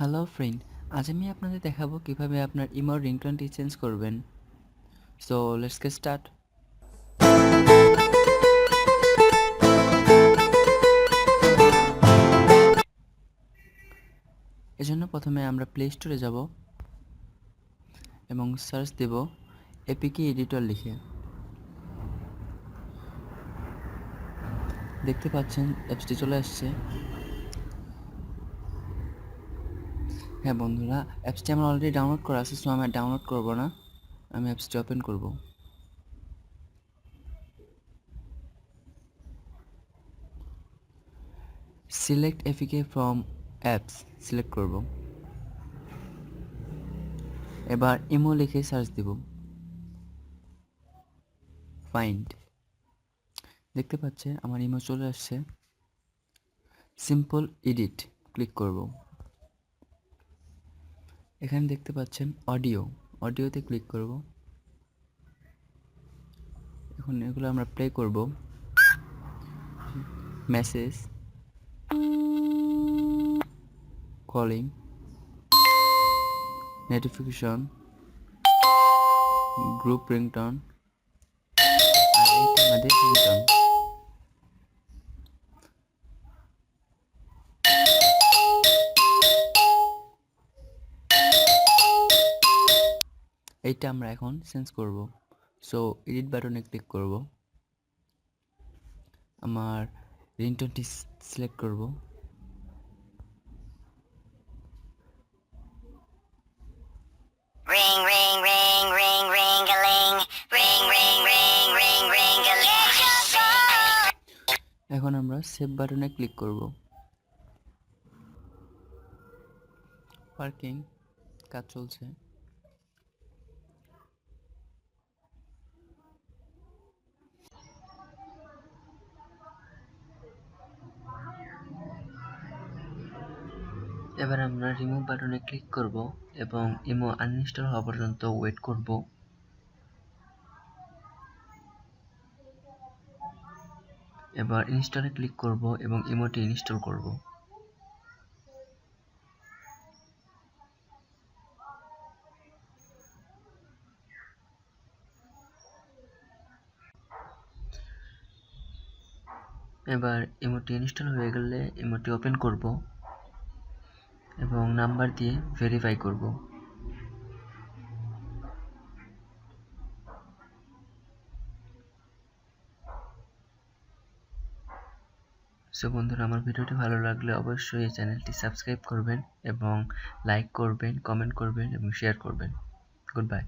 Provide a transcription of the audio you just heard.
Hello friend আজ আমি আপনাদের দেখাবো কীভাবে আপনার ইমোর রিংটোনটি চেঞ্জ করবেন। সো লেটস গেট স্টার্ট এজন্য প্রথমে আমরা প্লে স্টোরে যাব এবং সার্চ দেব এপিকে এডিটর লিখে। দেখতে পাচ্ছেন অ্যাপসটি চলে আসছে। হ্যাঁ বন্ধুরা, অ্যাপসটি আমার অলরেডি ডাউনলোড করা আছে সো আমি ডাউনলোড করব না। আমি অ্যাপসটি ওপেন করব। সিলেক্ট এফিকে ফ্রম অ্যাপস সিলেক্ট করব। এবার ইমো লিখে সার্চ দেব। ফাইন্ড দেখতে পাচ্ছে আমার ইমো চলে আসছে। সিম্পল এডিট ক্লিক করব। এখানে দেখতে পাচ্ছেন অডিও। অডিওতে ক্লিক করব। এখন এগুলো আমরা প্লে করব। Message calling notification group ringtone আর আমাদের রিংটন এইটা আমরা এখন চেঞ্জ করব। সো এডিট বাটনে ক্লিক করব। আমার রিংটোনটি সিলেক্ট করব. এখন আমরা সেভ বাটনে ক্লিক করব। পার্কিং কাজ চলছে। এবার আমরা রিমুভ বাটনে ক্লিক করব এবং ইমো আনইনস্টল হওয়া পর্যন্ত ওয়েট করব। এবার ইনস্টলে ক্লিক করব এবং ইমোটি ইনস্টল করব। এবার ইমোটি ইনস্টল হয়ে গেলে ইমোটি ওপেন করব। এবং নাম্বার দিয়ে ভেরিফাই করব। সো বন্ধুরা, আমার ভিডিওটি ভালো লাগলে অবশ্যই এই চ্যানেলটি সাবস্ক্রাইব করবেন এবং লাইক করবেন কমেন্ট করবেন এবং শেয়ার করবেন। Good bye